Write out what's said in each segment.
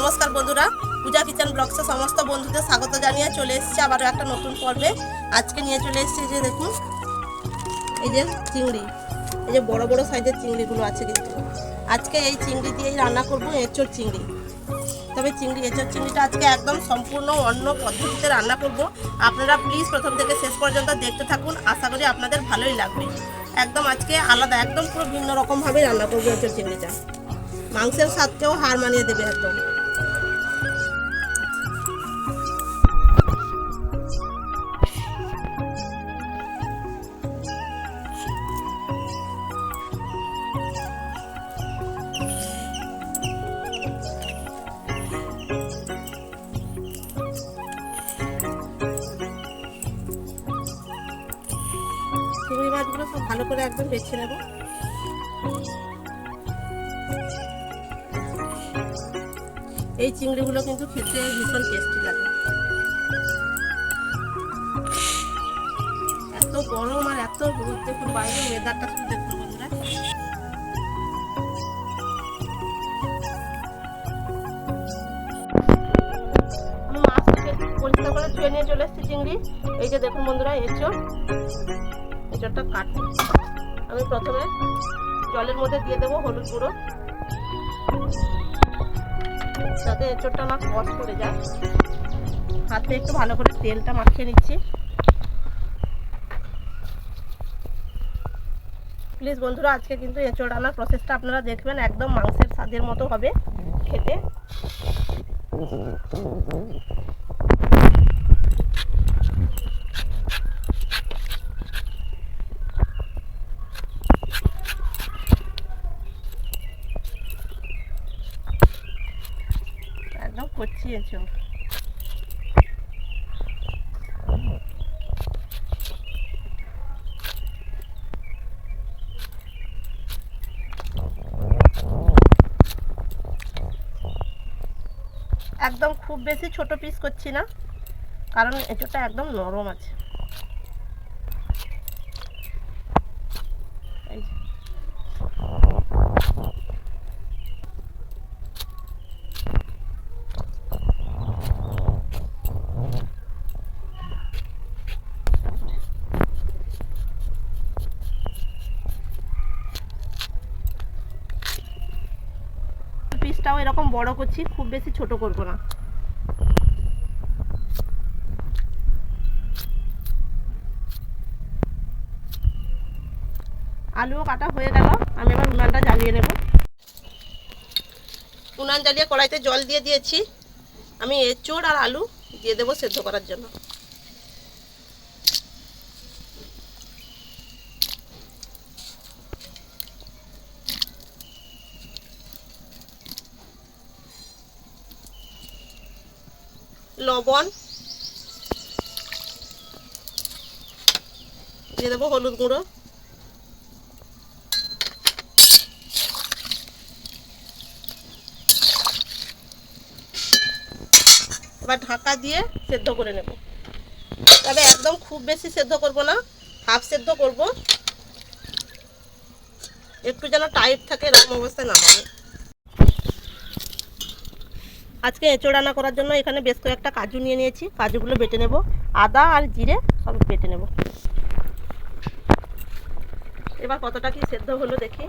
নমস্কার বন্ধুরা, পূজা কিচেন ব্লগসে সমস্ত বন্ধুদের স্বাগত জানিয়ে চলে এসেছি আবারও একটা নতুন পর্বে। আজকে নিয়ে চলে এসেছি যে দেখুন, এই যে চিংড়ি, এই যে বড় বড় সাইজের চিংড়িগুলো আছে কিন্তু। আজকে এই চিংড়ি দিয়েই রান্না করব এঁচোড় চিংড়ি। তবে চিংড়ি এঁচোড় চিংড়িটা আজকে একদম সম্পূর্ণ অন্য পদ্ধতিতে রান্না করব। আপনারা প্লিজ প্রথম থেকে শেষ পর্যন্ত দেখতে থাকুন, আশা করি আপনাদের ভালোই লাগবে। একদম আজকে আলাদা, একদম পুরো ভিন্ন রকমভাবে রান্না করব এঁচোড় চিংড়িটা। মাংসের স্বাদকেও হার মানিয়ে দেবে একদম। চিংড়ি মাছগুলো সব ভালো করে একদম বেছে নেব। এই চিংড়িগুলো কিন্তু খেতে ভীষণ টেস্টি লাগে। এত গরম আর এত দেখুন বাইরে ওয়েদারটা শুধু দেখুন বন্ধুরা। যে দেখুন বন্ধুরা এঁচড় এঁচড়টা কাটবো আমি প্রথমে জলের মধ্যে দিয়ে দেবো হলুদ গুঁড়ো। যাতে এঁচড়টা না কষ করে যায় হাতে একটু ভালো করে তেলটা মাখিয়ে নিচ্ছি। প্লিজ বন্ধুরা, আজকে কিন্তু এঁচড় রান্নার প্রসেসটা আপনারা দেখবেন, একদম মাংসের স্বাদের মতো হবে খেতে। এঁচড় একদম খুব বেশি ছোট পিস করছি না কারণ এঁচোটা একদম নরম আছে এই যে। পিসটাও এরকম বড় করছি, খুব বেশি ছোট করব না। আলুও কাটা হয়ে গেল, আমি এবার উনানটা জ্বালিয়ে নেব। উনান জ্বালিয়ে কড়াইতে জল দিয়ে দিয়েছি। আমি এঁচোড় আর আলু দিয়ে দেবো সেদ্ধ করার জন্য। লবণ। দিয়ে দেবো হলুদ গুঁড়ো। এবার ঢাকা দিয়ে সেদ্ধ করে নেব। তবে একদম খুব বেশি সেদ্ধ করব না, হাফ সেদ্ধ করব। একটু যেন টাইট থাকে, এরকম অবস্থায় নামাবো। আজকে এঁচড় রান্না করার জন্য এখানে বেশ কয়েকটা কাজু নিয়ে নিয়েছি। কাজুগুলো বেটে নেব। আদা আর জিরে সব বেটে নেব। এবার কতটা কি সেদ্ধ হলো দেখি।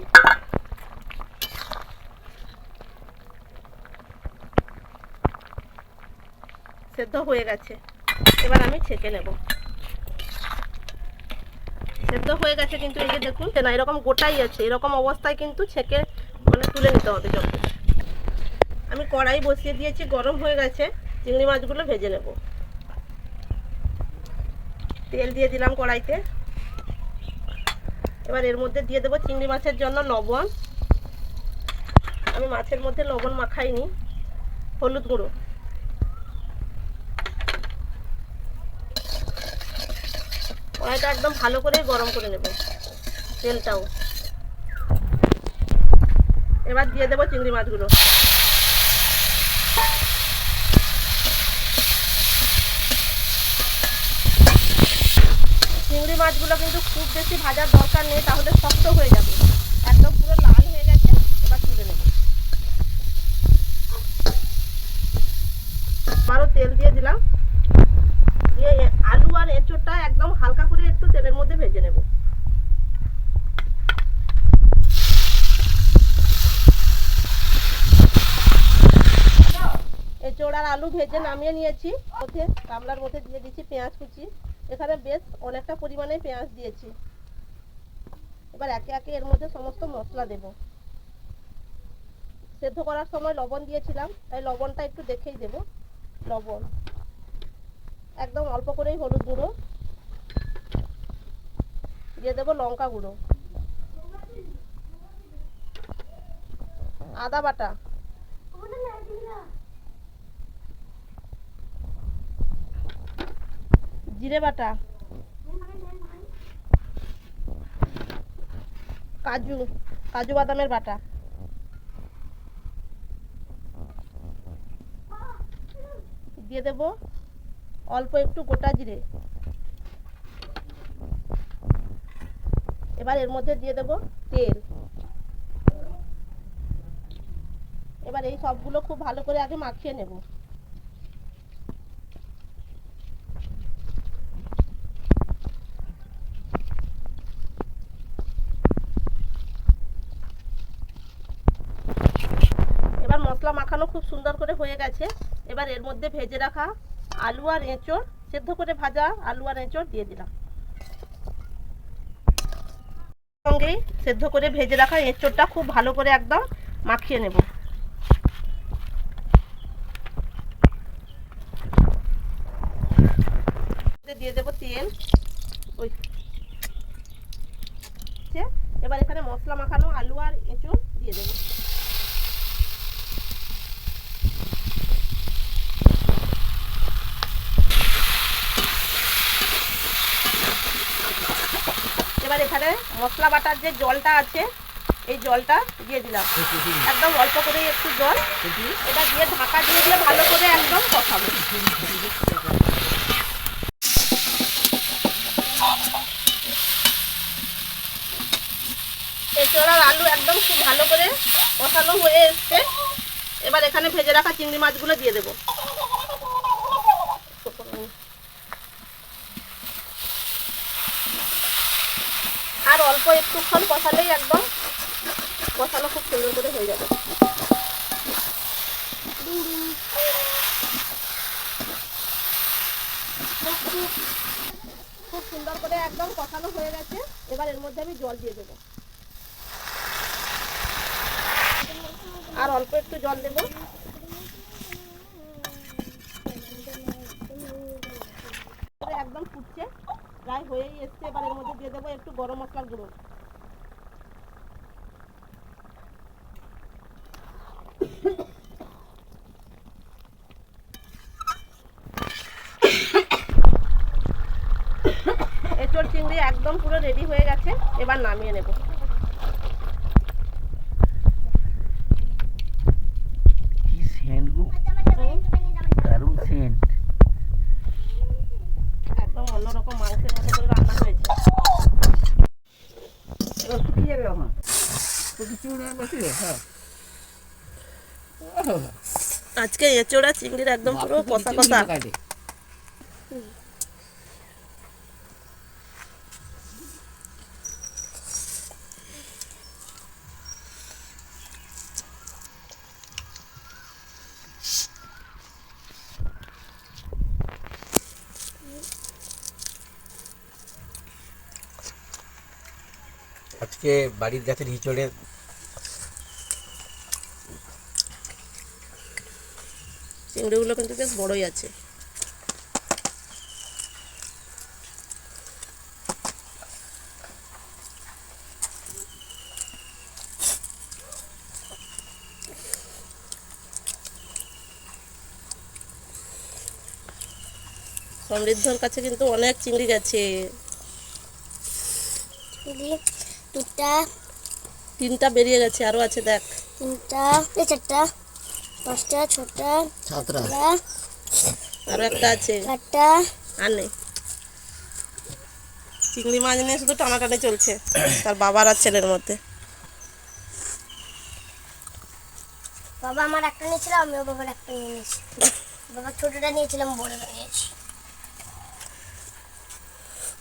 সেদ্ধ হয়ে গেছে। এবার আমি ছেঁকে নেব। সেদ্ধ হয়ে গেছে কিন্তু এই যে দেখুন, না এরকম গোটাই আছে। এরকম অবস্থায় কিন্তু ছেঁকে মানে তুলে নিতে হবে যখন। আমি কড়াই বসিয়ে দিয়েছি, গরম হয়ে গেছে, চিংড়ি মাছগুলো ভেজে নেব। তেল দিয়ে দিলাম কড়াইতে। এবার এর মধ্যে দিয়ে দেবো চিংড়ি মাছের জন্য লবণ। আমি মাছের মধ্যে লবণ মাখাইনি, হলুদ গুঁড়ো। কড়াইটা একদম ভালো করে গরম করে নেব, তেলটাও। এবার দিয়ে দেবো চিংড়ি মাছগুলো চিংড়ি মাছগুলো কিন্তু খুব বেশি ভাজার দরকার নেই, তাহলে শক্ত হয়ে যাবে। একদম পুরো লাল হয়ে গেছে, এবার তুলে নেব। তেল দিয়ে দিলাম। দিয়ে আলু আর এঁচোড়টা একদম হালকা করে একটু তেলের মধ্যে ভেজে নেব। এঁচোড় আর আলু ভেজে নামিয়ে নিয়েছি। মধ্যে গামলার মধ্যে দিয়ে দিচ্ছি পেঁয়াজ কুচি। এখানে বেশ অনেকটা পরিমাণে পেঁয়াজ দিয়েছি। এবার একে একে এর মধ্যে সমস্ত মশলা দেব। সেদ্ধ করার সময় লবণ দিয়েছিলাম, তাই লবণটা একটু দেখেই দেব। লবণ। একদম অল্প করেই হলুদ গুঁড়ো। দিয়ে দেবো লঙ্কা গুঁড়ো। আদা বাটা। জিরে বাটা। কাজু কাজু বাদামের বাটা। দিয়ে দেব অল্প একটু গোটা জিরে। এবার এর মধ্যে দিয়ে দেব তেল। এবার এই সবগুলো খুব ভালো করে আগে মাখিয়ে নেব এবার মশলা মাখানো খুব সুন্দর করে হয়ে গেছে এবার এর মধ্যে ভেজে রাখা আলু আর এঁচড়, সেদ্ধ করে ভাজা আলু আর এঁচড় দিয়ে দিলাম। সঙ্গেই সেদ্ধ করে ভেজে রাখা এঁচড়টা খুব ভালো করে একদম মাখিয়ে নেব। দিয়ে দেবো তেল। ওই এবার এখানে মশলা মাখানো আলু আর এঁচড় দিয়ে দেবো। এবার এখানে মশলা বাটার যে জলটা আছে, এই জলটা দিয়ে দিলাম। একদম অল্প করে একটু জল। এটা দিয়ে ঢাকা দিয়ে দিয়ে ভালো করে একদম কষাবো আর আলু একদম খুব ভালো করে কষানো হয়ে এসছে। এবার এখানে ভেজে রাখা চিংড়ি মাছগুলো দিয়ে দেবো আর অল্প একটুক্ষণ কষালেই একদম কষানো খুব সুন্দর করে হয়ে যাবে। খুব সুন্দর করে একদম কষানো হয়ে গেছে। এবার এর মধ্যে আমি জল দিয়ে দেবো। আর অল্প একটু জল দেবো। একদম ফুটছে। প্রায় হয়েই এসছে এবার এর মধ্যে দিয়ে দেবো একটু গরম মশলার গুঁড়ো। এঁচড় চিংড়ি একদম পুরো রেডি হয়ে গেছে, এবার নামিয়ে নেব কি সেন্ট গো দারুণ সেন্ট একদম অন্যরকম মাংসের মতো করে রান্না হয়েছে এবার ফুটে যাবে আমার ফুটে চুড়ে বসে হ্যাঁ আজকে এঁচড়া চিংড়ির একদম পুরো কষা কষা। আজকে বাড়ির গাছের হিচড়ে চিংড়িগুলো কিন্তু বেশ বড়ই আছে। সমৃদ্ধর কাছে কিন্তু অনেক চিংড়ি গেছে। দুটা তিনটা। বেরিয়ে গেছে আরও আছে দেখ। তিনটা চারটা। পাঁচটা ছটা সাতটা। আরও একটা আছে। আটটা। আর নেই চিংড়ি মাছ নিয়ে শুধু টানাটানি চলছে তার বাবার আর ছেলের মধ্যে। বাবা আমার একটা নিয়েছিল আমিও বাবার একটা নিয়ে নিয়েছি। বাবা ছোটটা নিয়েছিলাম বড়টা নিয়েছি।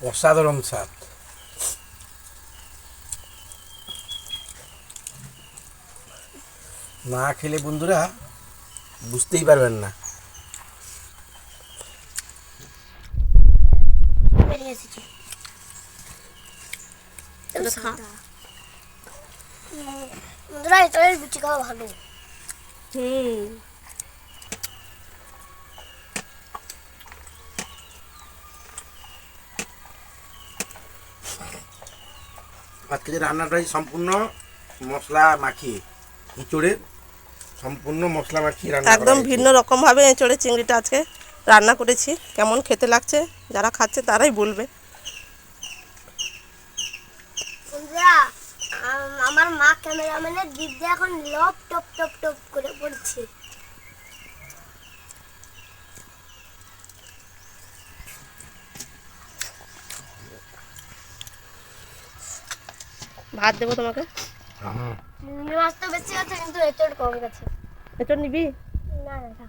অসাধারণ স্বাদ। না খেলে বন্ধুরা বুঝতেই পারবেন না। বন্ধুরা লুচি খাওয়া ভালো। হুম। আজকে যে রান্নাটাই সম্পূর্ণ মশলা মাখিয়ে ইঁচড়ের সম্পূর্ণ মশলা মাখিয়ে রান্না একদম ভিন্ন রকম ভাবে এঁচড়ে চিংড়িটা আজকে রান্না করেছি। কেমন খেতে লাগছে যারা খাচ্ছে তারাই বলবে। আমার মা ক্যামেরাম্যানের দিক দিয়ে এখন লপ টপ টপ টপ করে পড়ছে। ভাত দেবো তোমাকে। চিংড়ি মাছ তো বেশি আছে কিন্তু এতটা কম গেছে এঁচড় নিবি? না না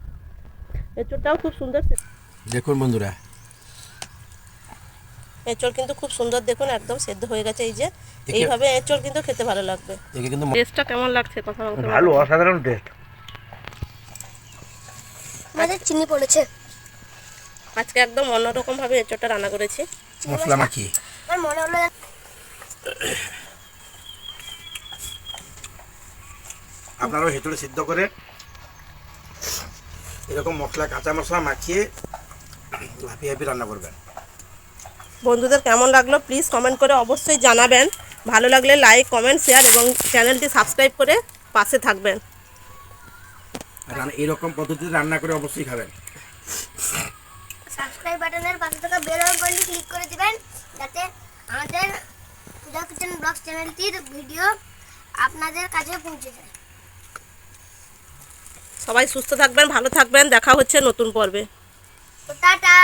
এঁচড়টাও খুব সুন্দর দেখুন বন্ধুরা। এঁচড় কিন্তু খুব সুন্দর দেখুন একদম সেদ্ধ হয়ে গেছে এই যে। এইভাবে এঁচড় কিন্তু খেতে ভালো লাগবে। কিন্তু টেস্টটা কেমন লাগছে? কথা বলতে ভালো অসাধারণ টেস্ট আমাদের চিনি পড়েছে। আজকে একদম অন্যরকম ভাবে এঁচড়টা রান্না করেছি। মশলা মাখিয়ে। আমার মনে হলো আপনারাও হেঁচড়ে সিদ্ধ করে এরকম মশলা কাঁচা মশলা মাখিয়ে হাঁপি হাঁপি রান্না করবেন। বন্ধুদের কেমন লাগল প্লিজ কমেন্ট করে অবশ্যই জানাবেন। ভালো লাগলে লাইক কমেন্ট শেয়ার এবং চ্যানেলটি সাবস্ক্রাইব করে পাশে থাকবেন। এরকম পদ্ধতিতে রান্না করে অবশ্যই খাবেন। সাবস্ক্রাইব বাটনের পাশে থাকা বেল আইকনটি ক্লিক করে দিবেন যাতে আমাদের পূজা কিচেন ব্লগ চ্যানেলটির ভিডিও আপনাদের কাছে পৌঁছে যায়। সবাই সুস্থ থাকবেন ভালো থাকবেন দেখা হচ্ছে নতুন পর্বে। টাটা।